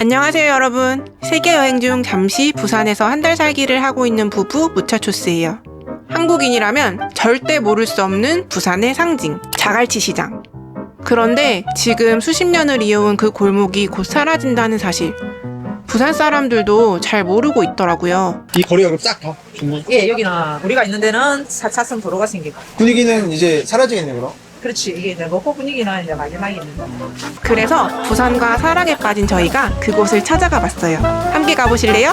안녕하세요 여러분 세계 여행 중 잠시 부산에서 한 달 살기를 하고 있는 부부 무차초스예요 한국인이라면 절대 모를 수 없는 부산의 상징 자갈치 시장 그런데 지금 수십 년을 이어온 그 골목이 곧 사라진다는 사실 부산 사람들도 잘 모르고 있더라고요 이 거리가 그럼 싹 다? 중국? 예, 여기는 우리가 있는 데는 4차선 도로가 생기고. 분위기는 이제 사라지겠네 그럼? 그렇지. 이게 이제 먹고 분위기는 이제 마지막에 있는 거. 그래서 부산과 사랑에 빠진 저희가 그곳을 찾아가 봤어요 함께 가보실래요?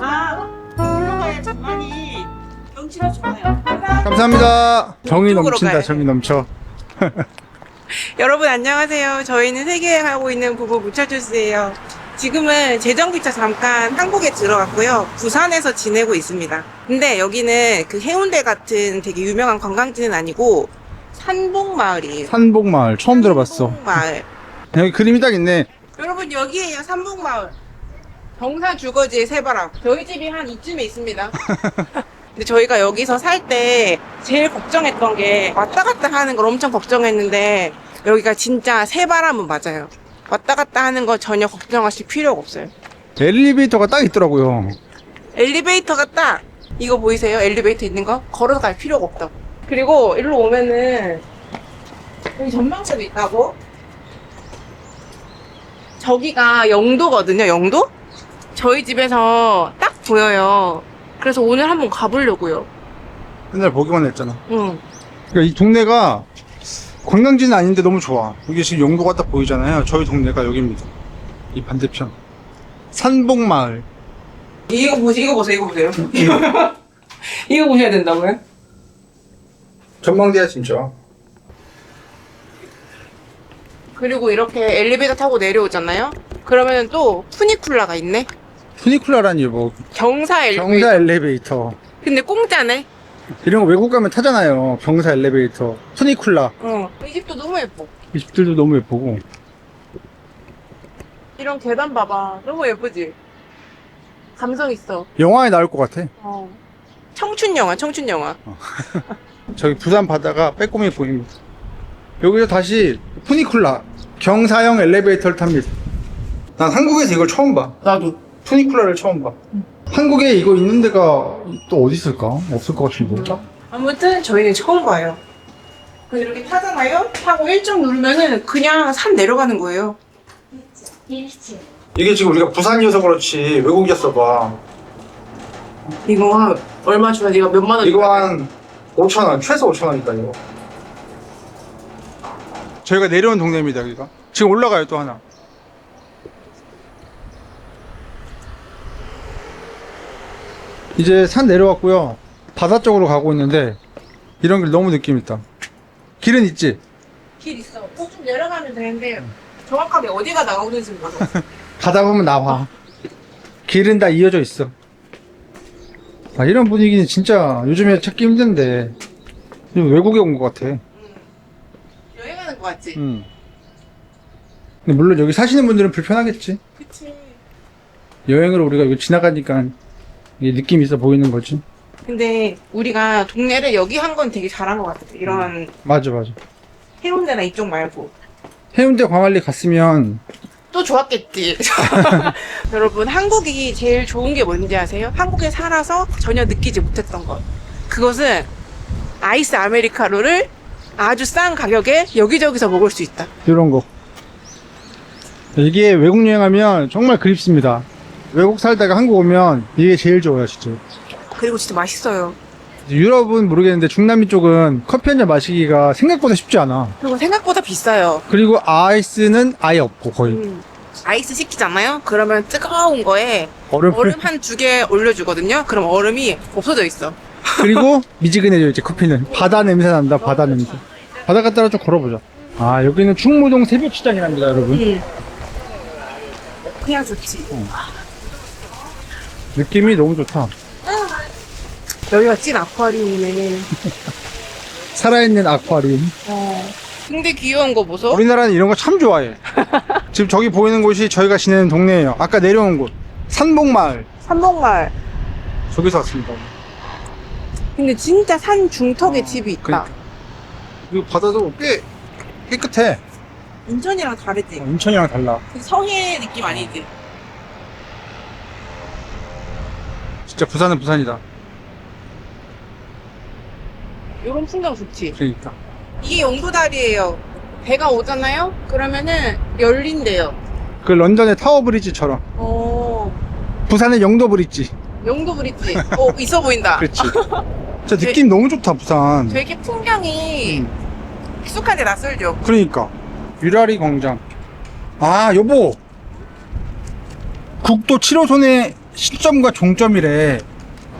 아. 감사합니다 정이 이쪽으로 넘친다 가야 정이 넘쳐 여러분 안녕하세요. 저희는 세계여행하고 있는 부부 무차주스예요. 지금은 재정기차 잠깐 한국에 들어갔고요. 부산에서 지내고 있습니다. 근데 여기는 그 해운대 같은 되게 유명한 관광지는 아니고 산복마을이에요. 산복마을 처음 들어봤어 산복마을. 여기 그림이 딱 있네 여러분 여기에요. 산복마을. 경사 주거지의 새바람. 저희 집이 한 이쯤에 있습니다. 근데 저희가 여기서 살 때 제일 걱정했던 게 왔다 갔다 하는 걸 엄청 걱정했는데 여기가 진짜 새바람은 맞아요. 왔다 갔다 하는 거 전혀 걱정하실 필요가 없어요. 엘리베이터가 딱 있더라고요 엘리베이터가 딱 이거 보이세요? 엘리베이터 있는 거? 걸어서 갈 필요가 없다고. 그리고 일로 오면은 여기 전망대도 있다고. 저기가 영도거든요, 영도? 저희 집에서 딱 보여요. 그래서 오늘 한번 가보려고요. 맨날 보기만 했잖아 응. 그러니까 이 동네가 관광지는 아닌데 너무 좋아 이게 지금 용도가 딱 보이잖아요 저희 동네가 여기입니다 이 반대편 산복마을 이거 보세요, 이거 보세요, 이거 보세요. 이거 보셔야 된다고요? 전망대야 진짜 그리고 이렇게 엘리베이터 타고 내려오잖아요? 그러면 또 푸니쿨라가 있네? 푸니쿨라라니 뭐 경사 엘리베이터. 경사 엘리베이터 근데 공짜네? 이런 거 외국 가면 타잖아요 경사 엘리베이터 푸니쿨라 어. 이 집도 너무 예뻐. 이 집들도 너무 예쁘고 이런 계단 봐봐. 너무 예쁘지? 감성 있어. 영화에 나올 것 같아 어. 청춘 영화, 청춘 영화. 저기 부산 바다가 빼꼼히 보입니다. 여기서 다시 푸니쿨라 경사형 엘리베이터를 탑니다. 난 한국에서 이걸 처음 봐. 나도. 푸니쿨라를 처음 봐. 한국에 이거 있는 데가 또 어디 있을까? 없을 것 같은데. 아무튼 저희는 처음 봐요. 그래서 이렇게 타잖아요? 타고 일정 누르면은 그냥 산 내려가는 거예요. 이게 지금 우리가 부산이어서 그렇지 외국이었어 봐. 이거 한 얼마 주나 네가 몇만 원? 이거 한 5천 원, 최소 5천 원이다 이거. 저희가 내려온 동네입니다 여기가. 지금 올라가요 또 하나. 이제 산 내려왔고요. 바다 쪽으로 가고 있는데 이런 길 너무 느낌 있다. 길은 있지. 길 있어. 꼭 좀 내려가면 되는데 정확하게 어디가 나오는지 몰라. 가다 보면 나와. 길은 다 이어져 있어. 아, 이런 분위기는 진짜 요즘에 찾기 힘든데 외국에 온 것 같아. 여행하는 거 같지? 음. 근데 물론 여기 사시는 분들은 불편하겠지. 그치. 여행으로 우리가 여기 지나가니까 이게 느낌 있어 보이는 거지. 근데 우리가 동네를 여기 한 건 되게 잘한 것 같아. 이런 맞아, 맞아. 해운대나 이쪽 말고. 해운대 광안리 갔으면 또 좋았겠지. 여러분, 한국이 제일 좋은 게 뭔지 아세요? 한국에 살아서 전혀 느끼지 못했던 것. 그것은 아이스 아메리카노를 아주 싼 가격에 여기저기서 먹을 수 있다. 이런 거. 이게 외국 여행하면 정말 그립습니다. 외국 살다가 한국 오면 이게 제일 좋아요, 진짜. 그리고 진짜 맛있어요. 유럽은 모르겠는데 중남미 쪽은 커피 한 잔 마시기가 생각보다 쉽지 않아. 그리고 생각보다 비싸요. 그리고 아이스는 아예 없고 거의 음, 아이스 시키잖아요? 그러면 뜨거운 거에 얼음 얼음 한 두 개 올려주거든요? 그럼 얼음이 없어져 있어. 그리고 미지근해져 이제 커피는 바다 냄새 난다 바다 냄새. 바닷가 따라 좀 걸어보자. 아 여기는 충무동 새벽 시장이랍니다 여러분. 음. 그냥 좋지. 느낌이 너무 좋다. 여기가 찐 아쿠아리움이네. 살아있는 아쿠아리움. 어. 근데 귀여운 거 보소? 우리나라는 이런 거 참 좋아해. 지금 저기 보이는 곳이 저희가 지내는 동네예요. 아까 내려온 곳. 어. 그, 그, 저기서 왔습니다. 근데 진짜 산 중턱에 집이 있다. 그러니까. 이거 바다도 꽤 깨끗해. 인천이랑 다르지? 인천이랑 달라. 그 서해 느낌 아니지? 진짜 부산은 부산이다. 이런 풍경 좋지? 그러니까. 이게 영도다리예요. 배가 오잖아요? 그러면은 열린대요. 그 런던의 타워 브리지처럼. 오, 부산의 영도 브리지. 영도 브릿지. 오, 있어 보인다. 그렇지. 진짜 느낌 너무 좋다, 부산. 되게 풍경이 음. 익숙한데 낯설죠? 그러니까. 유라리 광장. 아, 여보. 국도 7호선의 시점과 종점이래.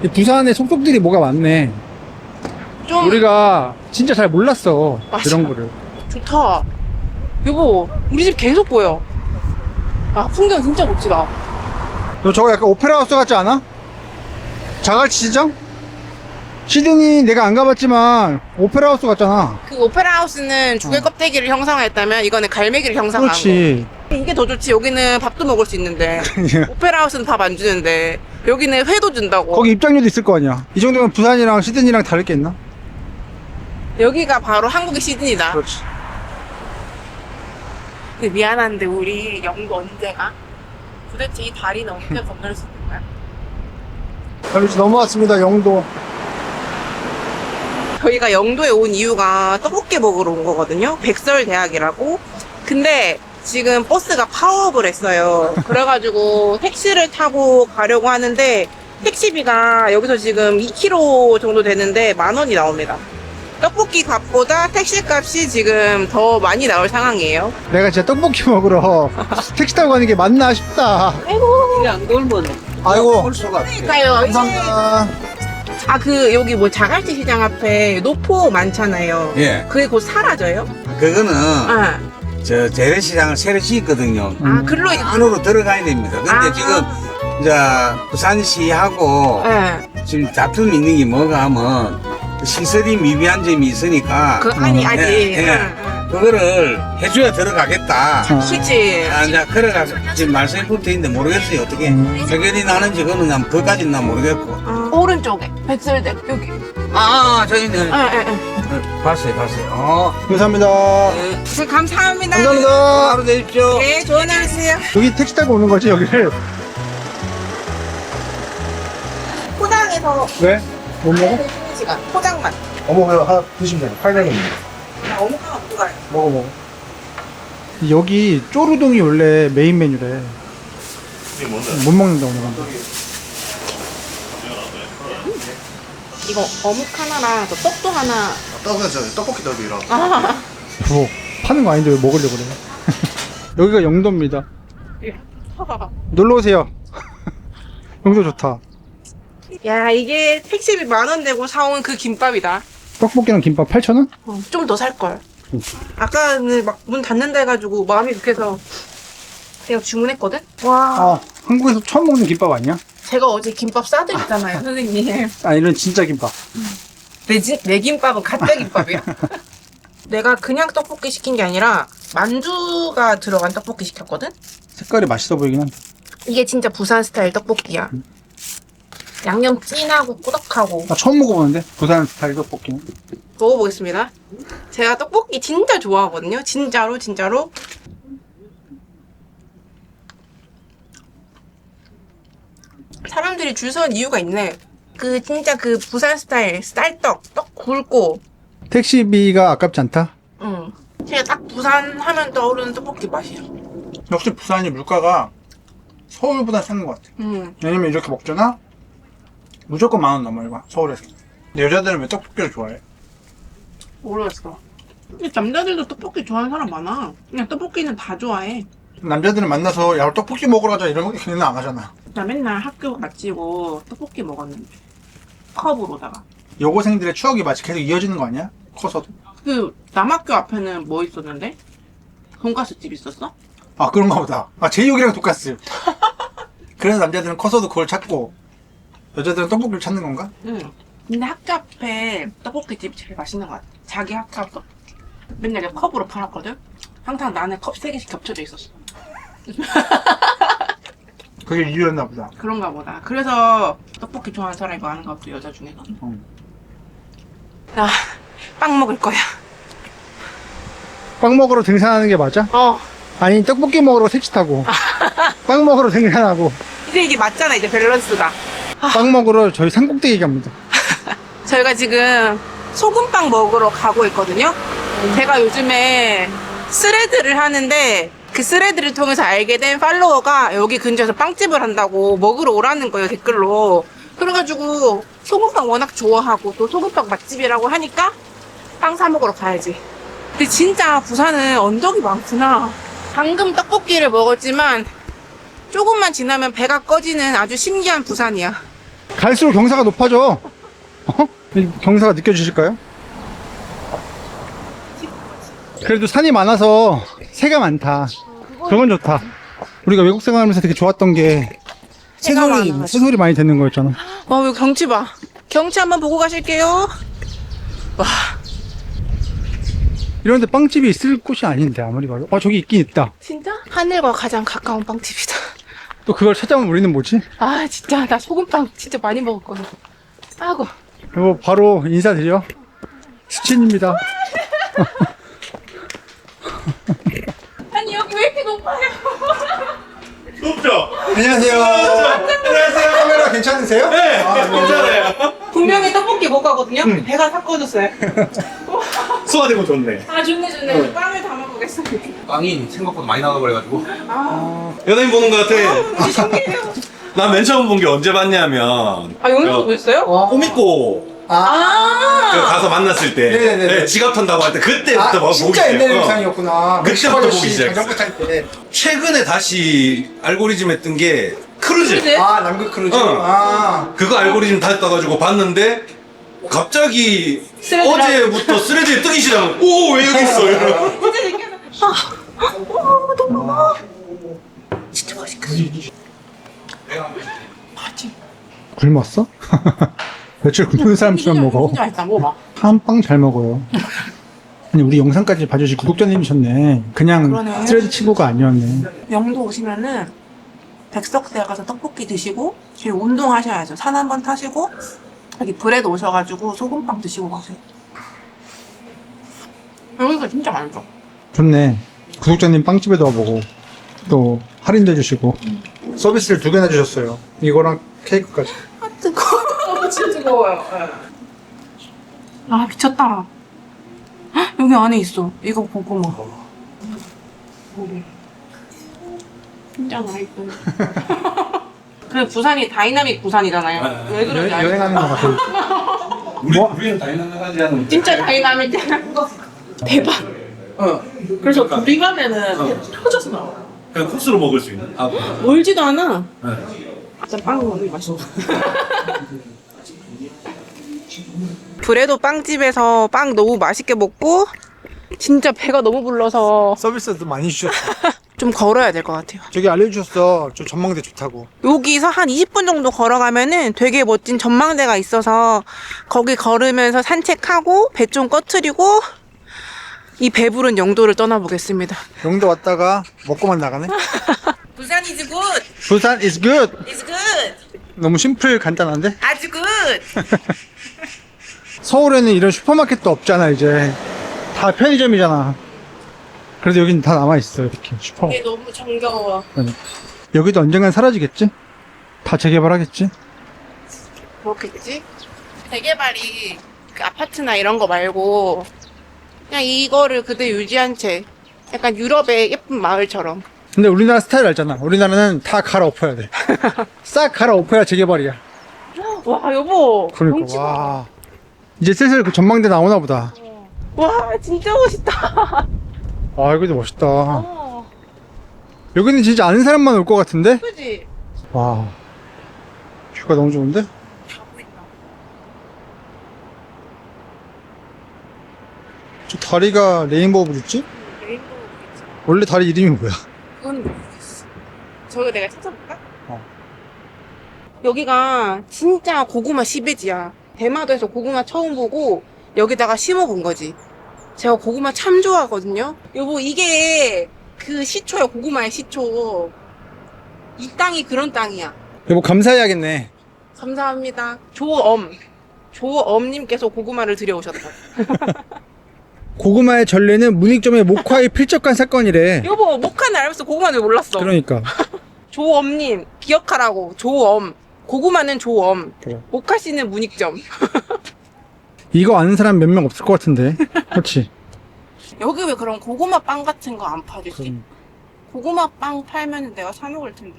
이 부산에 속속들이 뭐가 많네. 좀 우리가 진짜 잘 몰랐어. 맞아. 이런 거를. 좋다. 여보, 우리 집 계속 보여. 아, 풍경 진짜 멋지다. 너 저거 약간 오페라 하우스 같지 않아? 자갈치 시장? 시드니 내가 안 가봤지만 오페라 하우스 같잖아. 그 오페라 하우스는 조개 어. 껍데기를 형상화했다면 이거는 갈매기를 형상화한 그렇지. 거. 이게 더 좋지. 여기는 밥도 먹을 수 있는데. 오페라 하우스는 밥 안 주는데. 여기는 회도 준다고. 거기 입장료도 있을 거 아니야. 이 정도면 부산이랑 시드니랑 다를 게 있나? 여기가 바로 한국의 시드니다. 그렇지. 근데 미안한데 우리 영도 언제 가? 도대체 이 다리는 언제 건널 수 있는 거야? 그렇지 넘어왔습니다 영도. 저희가 영도에 온 이유가 떡볶이 먹으러 온 거거든요. 백설대학이라고. 근데 지금 버스가 파업을 했어요. 그래가지고 택시를 타고 가려고 하는데 택시비가 여기서 지금 2km 정도 되는데 만 원이 나옵니다. 떡볶이 값보다 택시 값이 지금 더 많이 나올 상황이에요. 내가 진짜 떡볶이 먹으러 택시 타고 가는 게 맞나 싶다. 이게 안 돌면. 아이고. 그러니까요. 감사합니다. 아 그 여기 뭐 자갈치 시장 앞에 노포 많잖아요. 예, 그게 곧 사라져요? 그거는 아, 저 재래시장을 새로 짓거든요. 아 글로 이제 안으로 들어가야 됩니다. 근데 아. 지금 이제 부산시하고 예. 지금 다툼이 있는 게 뭐가 하면 시설이 미비한 점이 있으니까 그 아니 아직 예, 예. 응, 응. 그거를 해줘야 들어가겠다. 그치 아, 이제 그래가서 지금 말씀이 붙어 있는데 모르겠어요 어떻게 해결이 나는지 그거는 난 그까지는 난 모르겠고. 어, 오른쪽에 백설대 여기 아, 아 저희는 예, 예, 예. 봤어요, 봤어요. 어, 감사합니다. 네. 네, 감사합니다 감사합니다. 하루 되십시오. 네 좋은 하루 되세요 여기 택시 타고 오는 거지 여기를? 포장해서 왜? 못 먹어? 드시는 시간 포장만 어묵 하나 드시면 돼. 800원입니다. 나 어묵 하나 먹고 가요 먹어 먹어. 여기 쪼르동이 원래 메인 메뉴래. 못 먹는다 오늘. 이거 어묵 하나랑 저 떡도 하나 떡은 저 떡볶이 더비랑 아뭐 파는 거 아닌데 왜 먹으려고 그래? 여기가 영도입니다. 놀러 오세요. 영도 좋다. 야 이게 택시비 만 원 내고 사온 그 김밥이다 떡볶이랑 김밥 8,000원? 좀 더 살 걸 아까는 막 문 닫는다 해가지고 마음이 급해서 그냥 주문했거든 와 아, 한국에서 처음 먹는 김밥 아니야? 제가 어제 김밥 싸드렸잖아요 선생님 아, 이런 진짜 김밥. 내, 집, 내 김밥은 가짜 김밥이야. 내가 그냥 떡볶이 시킨 게 아니라 만두가 들어간 떡볶이 시켰거든? 색깔이 맛있어 보이긴 한데. 이게 진짜 부산 스타일 떡볶이야. 양념 진하고 꾸덕하고 나 처음 먹어보는데? 부산 스타일 떡볶이는. 먹어보겠습니다. 제가 떡볶이 진짜 좋아하거든요. 진짜로 진짜로. 사람들이 줄 서는 이유가 있네. 그 진짜 그 부산 스타일 쌀떡 떡 굵고 택시비가 아깝지 않다? 응. 제가 딱 부산 하면 떠오르는 떡볶이 맛이야. 역시 부산이 물가가 서울보다 싼 것 같아. 응. 왜냐면 이렇게 먹잖아? 무조건 만 원 넘어, 이거. 서울에서. 근데 여자들은 왜 떡볶이를 좋아해? 모르겠어. 근데 남자들도 떡볶이 좋아하는 사람 많아. 그냥 떡볶이는 다 좋아해. 남자들은 만나서 야 떡볶이 먹으러 가자 이런 거 걔는 안 하잖아. 나 맨날 학교 마치고 떡볶이 먹었는데. 컵으로다가. 여고생들의 추억이 마치 계속 이어지는 거 아니야? 커서도. 그 남학교 앞에는 뭐 있었는데? 돈가스 집 있었어? 아 그런가 보다. 아 제육이랑 돈까스. 그래서 남자들은 커서도 그걸 찾고 여자들은 떡볶이를 찾는 건가? 응. 근데 학교 앞에 떡볶이 집이 제일 맛있는 것 같아. 자기 학교 앞 떡볶이. 맨날 컵으로 팔았거든? 항상 나는 컵 3개씩 겹쳐져 있었어. 그게 이유였나 보다. 그런가 보다. 그래서 떡볶이 좋아하는 사람이 많은가 보다, 여자 중에는. 응. 아, 빵 먹을 거야. 빵 먹으러 등산하는 게 맞아? 어 아니 떡볶이 먹으러 택시 타고 빵 먹으러 등산하고 이제 이게 맞잖아 이제 밸런스가 빵 먹으러 저희 산꼭대기 갑니다. 저희가 지금 소금빵 먹으러 가고 있거든요. 제가 요즘에 스레드를 하는데 그 스레드를 통해서 알게 된 팔로워가 여기 근처에서 빵집을 한다고 먹으러 오라는 거예요, 댓글로. 그래가지고 소금빵 워낙 좋아하고 또 소금빵 맛집이라고 하니까 빵 사 먹으러 가야지. 근데 진짜 부산은 언덕이 많구나. 방금 떡볶이를 먹었지만 조금만 지나면 배가 꺼지는 아주 신기한 부산이야. 갈수록 경사가 높아져. 어? 이 경사가 느껴지실까요? 그래도 산이 많아서 새가 많다. 그건 좋다. 우리가 외국 생활하면서 되게 좋았던 게 새가 새소리, 많아가지고. 새소리 많이 듣는 거였잖아. 와, 여기 경치 봐. 경치 한번 보고 가실게요. 와, 이런데 빵집이 있을 곳이 아닌데 아무리 봐도. 어 저기 있긴 있다. 진짜? 하늘과 가장 가까운 빵집이다. 또 그걸 찾아오면 우리는 뭐지? 아, 진짜. 나 소금빵 진짜 많이 먹었거든. 아고. 이거 바로 인사드려. 수친입니다. 이렇게 높아요? 높죠? 안녕하세요. 안녕하세요. 카메라 괜찮으세요? 네, 괜찮아요. 분명히 떡볶이 못 가거든요? 배가 다 꺼졌어요. 소화되고 좋네. 아, 좋네, 좋네. 빵을 담아보겠습니다. 빵이 생각보다 많이 나가버려가지고 연예인 보는 것 같아. 진짜 신기해요. 난 맨 처음 본 게 언제 봤냐면 아, 영상도 보셨어요? 꼬미꼬 아. 그 가서 만났을 때 네네네. 네, 지갑 턴다고 할 때 그때부터 막 보기 시작했어. 구나 그때부터 보기 시작했어. 자전거 탈 때. 최근에 다시 알고리즘에 뜬게 크루즈. 크루즈? 아 남극 크루즈. 응. 아. 그거 알고리즘 다 떠가지고 봤는데 갑자기 스레드라- 어제부터 스레드에 뜨기 시작한 오왜 여기 있어. 진짜 신기하다. 아, 오, 너무 진짜 맛있겠어. 굶었어? 며칠 굶는 사람처럼 먹어. 진짜 맛있다, 먹어봐. 한빵 잘 먹어요. 아니 우리 영상까지 봐주신 구독자님이셨네. 그냥 그러네. 스트레스 친구가 아니었네. 영도 오시면은 백석대 가서 떡볶이 드시고 저희 운동하셔야죠. 산 한 번 타시고 여기 브레드 오셔가지고 소금빵 드시고 가세요. 여기가 진짜 맛있어. 좋네. 구독자님 빵집에도 와보고 또 할인도 해주시고 서비스를 두 개나 주셨어요. 이거랑 케이크까지. 아 뜨거워. 뜨거워요. 아 미쳤다. 헉, 여기 안에 있어. 이거 고구마. 고기. 진짜 맛있어. 그 부산이 다이나믹 부산이잖아요. 왜 그런지 여, 알죠? 여행하는 거 같아. 우리 우리는 다이나믹하지 않은 진짜 다이나믹 대박. 어. 그래서 둘이 가면은 터져서 나와. 그냥 코스로 먹을 수 있는. 아, 멀지도 않아. 네. 진짜 빵 너무 맛있어. 브레도 빵집에서 빵 너무 맛있게 먹고 진짜 배가 너무 불러서 서비스도 많이 주셨어. 좀 걸어야 될 것 같아요. 저기 알려주셨어. 저 전망대 좋다고. 여기서 한 20분 정도 걸어가면은 되게 멋진 전망대가 있어서 거기 걸으면서 산책하고 배 좀 꺼트리고 이 배부른 영도를 떠나보겠습니다. 영도 왔다가 먹고만 나가네. 부산 is good. 부산 is good. is good. 너무 심플 간단한데? 아주 good. 서울에는 이런 슈퍼마켓도 없잖아 이제. 다 편의점이잖아. 그래도 여긴 다 남아있어 이렇게 슈퍼. 이게 너무 정겨워. 여기도 언젠간 사라지겠지? 다 재개발하겠지? 그렇겠지? 재개발이 그 아파트나 이런 거 말고 그냥 이거를 그대로 유지한 채 약간 유럽의 예쁜 마을처럼 근데 우리나라 스타일 알잖아. 우리나라는 다 갈아엎어야 돼. 싹 갈아엎어야 재개발이야. 와 여보 그러니까. 와. 이제 슬슬 그 전망대 나오나 보다. 와 진짜 멋있다 아 여기도 멋있다. 어, 여기는 진짜 아는 사람만 올 것 같은데? 그지? 와. 뷰가 너무 좋은데? 다 보인다 저 다리가 레인보우 브릿지? 레인보우 브릿지 원래 다리 이름이 뭐야? 그건 모르겠어 저거 내가 찾아볼까? 어. 여기가 진짜 고구마 시베지야 대마도에서 고구마 처음 보고 여기다가 심어본 거지. 제가 고구마 참 좋아하거든요. 여보 이게 그 시초야 고구마의 시초. 이 땅이 그런 땅이야. 여보 감사해야겠네. 감사합니다. 조엄. 조엄님께서 고구마를 들여오셨다. 고구마의 전례는 문익점의 목화에 필적한 사건이래. 여보 목화는 알면서 고구마는 왜 몰랐어? 그러니까. 조엄님 기억하라고. 조엄 고구마는 조엄 그래. 씨는 문익점 이거 아는 사람 몇 명 없을 것 같은데. 그렇지. 여기 왜 그럼 고구마 빵 같은 거 안 팔지? 그럼. 고구마 빵 팔면 내가 사 먹을 텐데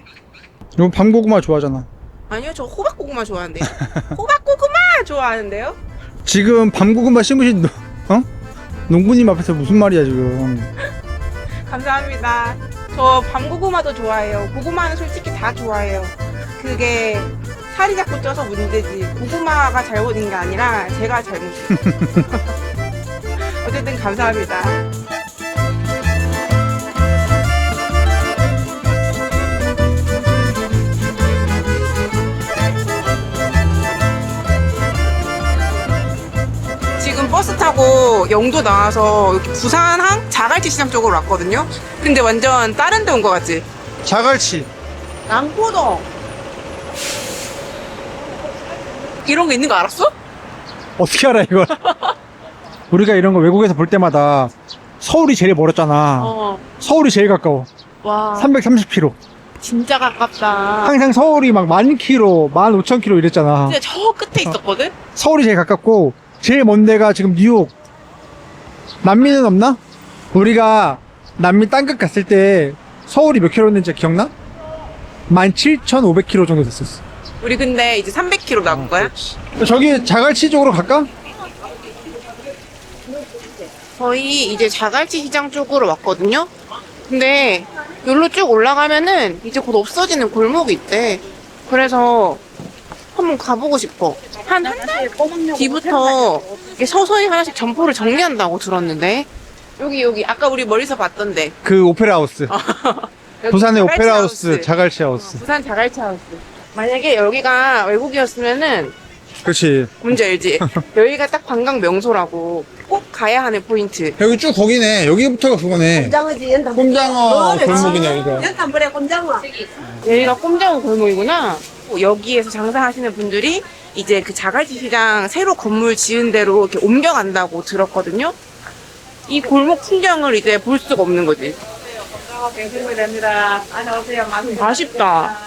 이거 밤고구마 좋아하잖아. 아니요 저 호박 고구마 좋아하는데요 호박 고구마 좋아하는데요 지금 밤고구마 심으신 노, 어? 농부님 앞에서 무슨 말이야 지금. 감사합니다 저 밤고구마도 좋아해요 고구마는 솔직히 다 좋아해요 그게 살이 자꾸 쪄서 문제지 고구마가 잘못인 게 아니라 제가 잘못이에요 어쨌든 감사합니다 지금 버스 타고 영도 나와서 여기 부산항 자갈치 시장 쪽으로 왔거든요. 근데 완전 다른 데 온 것 같지? 자갈치. 남포동. 이런 거 있는 거 알았어? 어떻게 알아 이걸? 우리가 이런 거 외국에서 볼 때마다 서울이 제일 멀었잖아. 어. 서울이 제일 가까워. 와, 330km. 진짜 가깝다. 항상 서울이 막 만 킬로, 만 오천 킬로 이랬잖아. 진짜 저 끝에 있었거든? 서울이 제일 가깝고 제일 먼 데가 지금 뉴욕. 남미는 없나? 우리가 남미 땅끝 갔을 때 서울이 몇 킬로였는지 기억나? 17,500킬로 정도 됐었어. 우리 근데 이제 300km 나온 거야? 저기 자갈치 쪽으로 갈까? 저희 이제 자갈치 시장 쪽으로 왔거든요. 근데 여기로 쭉 올라가면은 이제 곧 없어지는 골목이 있대. 그래서 한번 가보고 싶어. 한 한 달 뒤부터 이렇게 서서히 하나씩 점포를 정리한다고 들었는데 여기 여기 아까 우리 멀리서 봤던데 그 오페라 하우스. 부산의 오페라 하우스, 자갈치 어, 하우스. 부산 자갈치 하우스. 만약에 여기가 외국이었으면은 그렇지. 뭔지 알지? 여기가 딱 관광 명소라고 꼭 가야 하는 포인트. 여기 쭉 거기네. 여기부터가 그거네. 꼼장어지 연탄 꼼장어 골목이네, 여기가. 연탄 불에 꼼장어 여기가 꼼장어 골목이구나. 여기에서 장사하시는 분들이 이제 그 자갈치 시장 새로 건물 지은 대로 이렇게 옮겨간다고 들었거든요. 이 골목 풍경을 이제 볼 수가 없는 거지. 배송이 됩니다. 안녕하세요. 많이 아쉽다.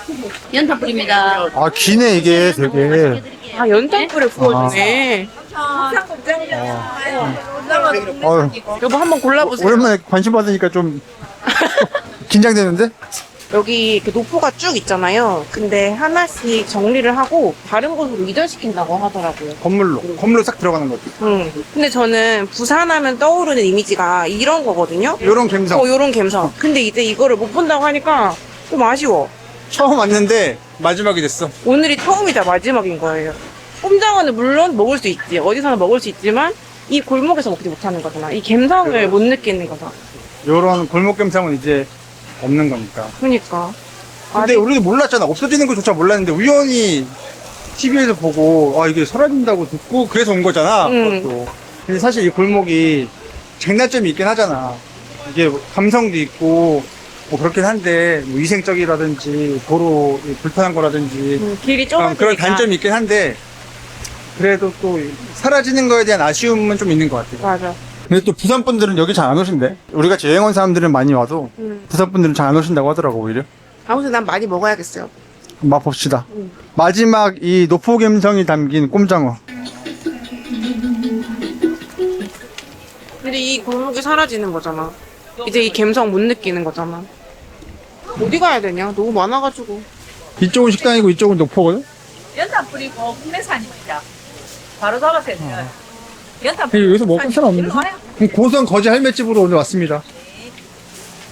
연탄 불입니다 아, 기네, 이게 되게. 아, 연탄불에 구워주네. 어휴, 여보 한번 골라보세요. 오랜만에 관심 받으니까 좀 긴장되는데? 여기 이렇게 노포가 쭉 있잖아요. 근데 하나씩 정리를 하고 다른 곳으로 이전시킨다고 하더라고요. 건물로. 건물로 싹 들어가는 거지. 음. 근데 저는 부산하면 떠오르는 이미지가 이런 거거든요. 요런 감성. 어, 요런 감성. 근데 이제 이거를 못 본다고 하니까 좀 아쉬워. 처음 왔는데 마지막이 됐어. 오늘이 처음이자 마지막인 거예요. 꼼장어는 물론 먹을 수 있지. 어디서나 먹을 수 있지만 이 골목에서 먹지 못하는 거잖아. 이 감성을 못 느끼는 거잖아. 요런 골목 감성은 이제 없는 거니까. 그러니까. 근데 우리도 몰랐잖아. 없어지는 것조차 몰랐는데 우연히 TV에서 보고 아 이게 사라진다고 듣고 그래서 온 거잖아. 음. 그것도. 근데 사실 이 골목이 장단점이 있긴 하잖아. 이게 뭐 감성도 있고 뭐 그렇긴 한데 뭐 위생적이라든지 도로 불편한 거라든지 음, 길이 그런, 좁아지니까. 그런 단점이 있긴 한데 그래도 또 사라지는 거에 대한 아쉬움은 좀 있는 것 같아요. 맞아. 근데 또 부산 분들은 여기 잘 안 오신대. 우리같이 여행 온 사람들은 많이 와도 음. 부산 분들은 잘 안 오신다고 하더라고 오히려. 아무튼 난 많이 먹어야겠어요. 맛 봅시다. 음. 마지막 이 노포 감성이 담긴 꼼장어. 근데 이 골목이 사라지는 거잖아. 이제 이 감성 못 느끼는 거잖아. 어디 가야 되냐? 너무 많아가지고. 이쪽은 식당이고 이쪽은 노포거든. 연탄 뿌리고 국내산입니다. 바로 잡았어요. 연탄 근데 여기서 먹을 사람 없는데? 일로 와요. 그럼 고성 거제 할매집으로 오늘 왔습니다.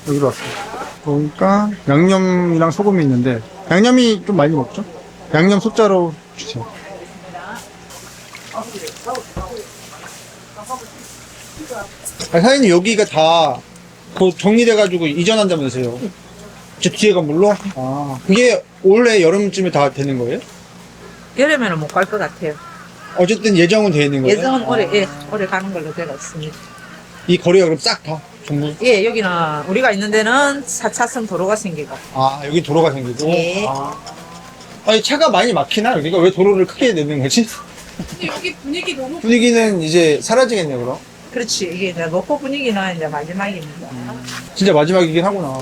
여기로 왔습니다. 그러니까 양념이랑 소금이 있는데 양념이 좀 많이 먹죠? 양념 숫자로 주세요. 아, 사장님 여기가 다곧 정리돼가지고 이전한다면서요? 저 뒤에 건물로? 아, 그게 올해 여름쯤에 다 되는 거예요? 여름에는 못 갈 것 같아요. 어쨌든 예정은 돼 있는 거예요? 예정은 올해, 아. 예, 올해 가는 걸로 되어 있습니다. 이 거리가 그럼 싹 다 전부? 예, 여기는, 우리가 있는 데는 4차선 도로가 생기고. 아, 여기 도로가 생기고? 예. 아. 아니, 차가 많이 막히나? 여기가 왜 도로를 크게 내는 거지? 근데 여기 분위기 너무 분위기는 이제 사라지겠네, 그럼? 그렇지. 이게 이제 먹고 분위기는 이제 마지막입니다. 진짜 마지막이긴 하구나.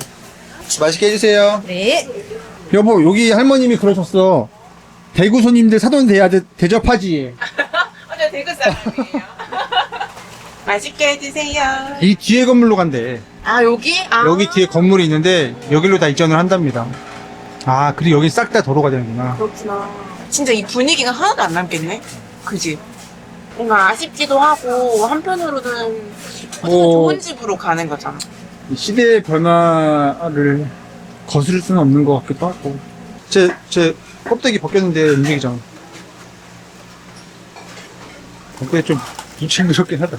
맛있게 해주세요. 네. 여보, 여기 할머님이 그러셨어. 대구 손님들 사돈 대야 대, 대접하지. 어제 대구 사람이에요. 맛있게 해주세요. 이 뒤에 건물로 간대. 아 여기? 아. 여기 뒤에 건물이 있는데 여기로 다 이전을 한답니다. 아, 그리고 여기 싹 다 도로가 되는구나. 그렇구나. 진짜 이 분위기가 하나도 안 남겠네. 그지? 뭔가 아쉽기도 하고 한편으로는 뭐- 좋은 집으로 가는 거잖아. 이 시대의 변화를 거스를 수는 없는 것 같기도 하고. 제, 제 껍데기 벗겼는데 움직이잖아. 껍데기 좀 뭉친그럽긴 하다.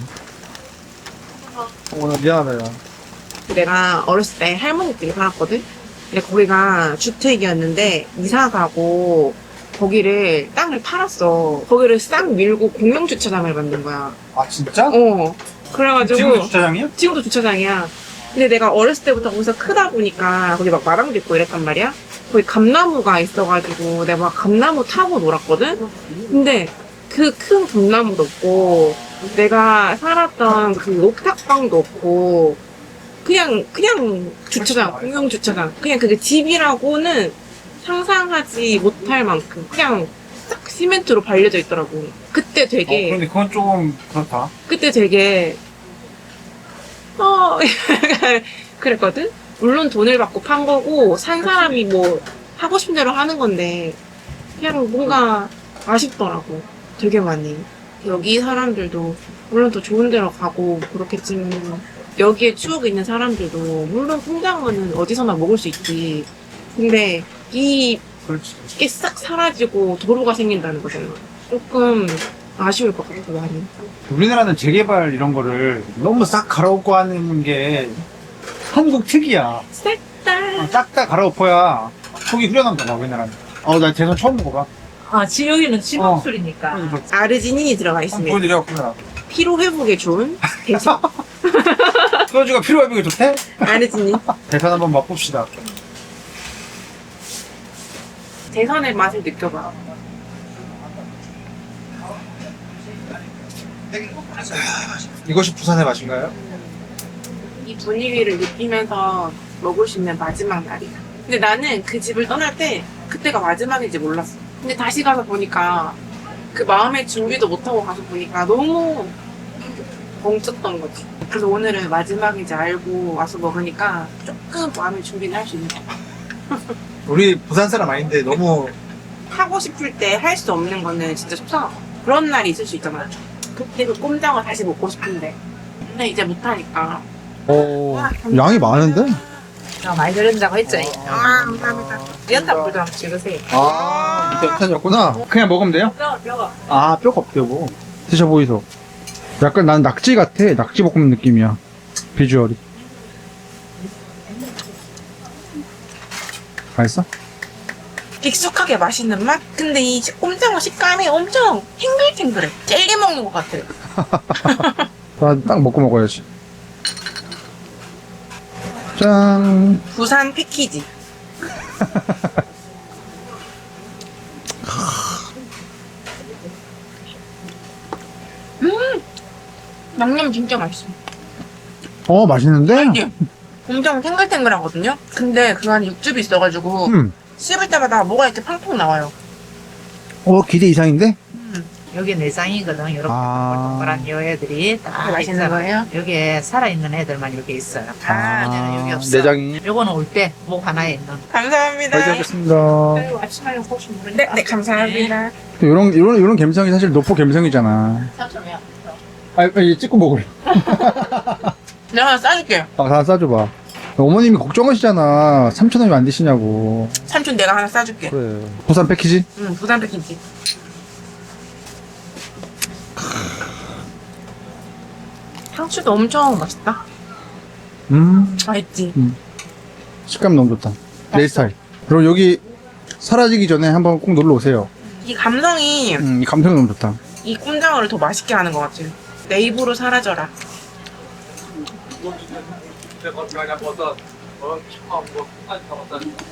어, 나 미안하다, 야. 내가 어렸을 때 할머니 댁에 살았거든? 근데 거기가 주택이었는데 이사 가고 거기를 땅을 팔았어. 거기를 싹 밀고 공영 주차장을 만든 거야. 아, 진짜? 어. 그래가지고. 지금도 주차장이야? 지금도 주차장이야. 근데 내가 어렸을 때부터 거기서 크다 보니까 거기 막 마당도 있고 이랬단 말이야. 거기 감나무가 있어가지고 내가 막 감나무 타고 놀았거든? 근데 그 큰 감나무도 없고 내가 살았던 그 옥탑방도 없고 그냥 그냥 주차장, 공영 주차장. 그냥 그게 집이라고는 상상하지 못할 만큼 그냥 싹 시멘트로 발려져 있더라고. 그때 되게 어, 그런데 그건 조금 그렇다. 그때 되게 어 그랬거든. 물론 돈을 받고 판 거고 산 사람이 뭐 하고 싶은 대로 하는 건데 그냥 뭔가 아쉽더라고. 되게 많이. 여기 사람들도 물론 더 좋은 데로 가고 그렇겠지만 여기에 추억이 있는 사람들도 물론 통장은 어디서나 먹을 수 있지. 근데 이. 이게 싹 사라지고 도로가 생긴다는 거잖아. 조금 아쉬울 것 같아 많이. 우리나라는 재개발 이런 거를 너무 싹 갈아엎고 하는 게 한국 특이야. 싹다 싹다 갈아엎어야 속이 후련한다, 우리나라는. 어, 나 대선 처음 먹어봐. 아, 지 여기는 침묵술이니까. 아르지닌이 들어가 있습니다. 보여드려, 그냥. 피로 회복에 좋은 대신 소주가 필요해 보게 좋대? 아르지닌. 대선 한번 맛봅시다. 대선의 맛을 느껴봐. 이것이 부산의 맛인가요? 이 분위기를 느끼면서 먹을 수 있는 마지막 날이야. 근데 나는 그 집을 떠날 때 그때가 마지막인지 몰랐어. 근데 다시 가서 보니까 그 마음의 준비도 못하고 가서 보니까 너무 멈췄던 거지. 그래서 오늘은 마지막인지 알고 와서 먹으니까 조금 마음의 준비는 할 수 있는 것 같아. 우리 부산 사람 아닌데 너무 하고 싶을 때 할 수 없는 거는 진짜 속상하고 그런 날이 있을 수 있잖아. 그때 그 꼼장어 다시 먹고 싶은데. 근데 이제 못하니까. 어, 양이 많은데? 아, 많이 들은다고 했죠. 아, 감사합니다. 연탄불 좀 찍으세요. 아, 대탄이었구나. 그냥 먹으면 돼요? 뼈, 뼈가. 아, 뼈가 없대요, 뭐. 드셔 보이소. 약간 난 낙지 같아. 낙지 볶음 느낌이야. 비주얼이. 맛있어? 익숙하게 맛있는 맛? 근데 이 꼼장어 식감이 엄청 탱글탱글해. 젤리 먹는 것 같아. 나 딱 먹고 먹어야지. 짠. 부산 패키지. 음! 양념 진짜 맛있어. 어, 맛있는데? 이게 엄청 탱글탱글하거든요? 근데 그 안에 육즙이 있어가지고 음. 씹을 때마다 뭐가 이렇게 팡팡 나와요. 어, 기대 이상인데? 여기 내장이거든. 이렇게 아. 동그란 요 애들이 다 그게 맛있는. 거예요? 여기에 살아있는 애들만 이렇게 있어요. 아, 얘는 여기 없어. 내장이. 요거는 올때목 하나에 있는. 감사합니다. 잘 먹겠습니다. 아이고, 아침에 혹시 모르니까. 네, 네, 감사합니다. 이런, 이런, 이런 감성이 사실 노포 감성이잖아. 삼촌이야. 아, 이 찍고 먹을. 내가 하나 싸줄게요. 아, 다 싸줘봐. 어머님이 걱정하시잖아. 3,000원이면 안 드시냐고. 삼촌 내가 하나 싸줄게. 그래. 부산 패키지? 응, 부산 패키지. 상추도 엄청 맛있다. 음, 맛있지? 식감 너무 좋다. 내 스타일. 그리고 여기 사라지기 전에 한번 꼭 놀러 오세요. 이 감성이 음, 이 감성이 너무 좋다. 이 꼼장어를 더 맛있게 하는 것 같아. 내 입으로 사라져라.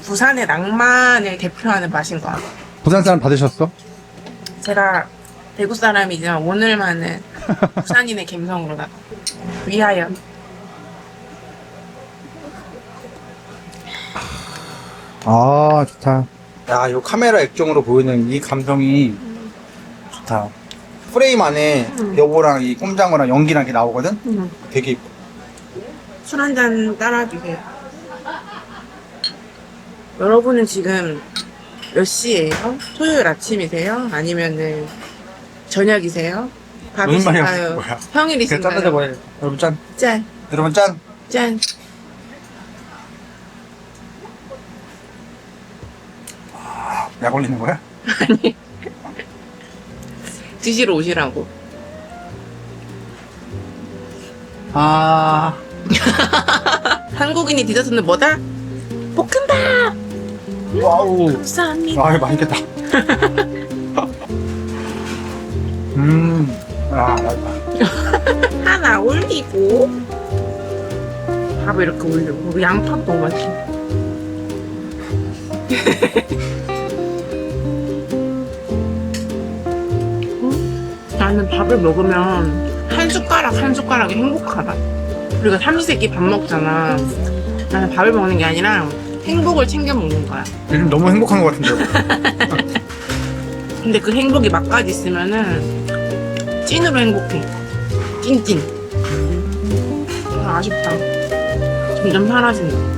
부산의 낭만을 대표하는 맛인 것 같아. 부산 사람 받으셨어? 제가 대구 사람이지만 오늘만은 부산인의 감성으로다가 위하여. 아 좋다. 야, 요 카메라 액정으로 보이는 이 감성이 좋다. 프레임 안에 여보랑 이 꼼장어랑 연기랑 이렇게 나오거든? 음. 되게 이뻐. 술 한 잔 따라 주세요. 여러분은 지금 몇 시예요? 토요일 아침이세요? 아니면은 저녁이세요? 무슨 말이야, 밥이신가요? 뭐야. 그냥 평일이신가요? 짠하자고 해. 여러분 짠. 짠, 여러분 짠. 짠. 약 올리는 거야? 드시러 오시라고. 아. 한국인이 디저트는 뭐다? 볶음밥! 와우. 감사합니다. 아, 이거 맛있겠다. 음. 아. 하나 올리고 밥을 이렇게 올리고 양파도 너무 맛있어. 음, 나는 밥을 먹으면 한 숟가락 한 숟가락이 행복하다. 우리가 삼시세끼 밥 먹잖아. 나는 밥을 먹는 게 아니라 행복을 챙겨 먹는 거야. 요즘 너무 행복한 것 같은데요. 근데 그 행복이 막까지 있으면은 찐으로 행복해. 찐찐. 아, 아쉽다. 점점 사라진다.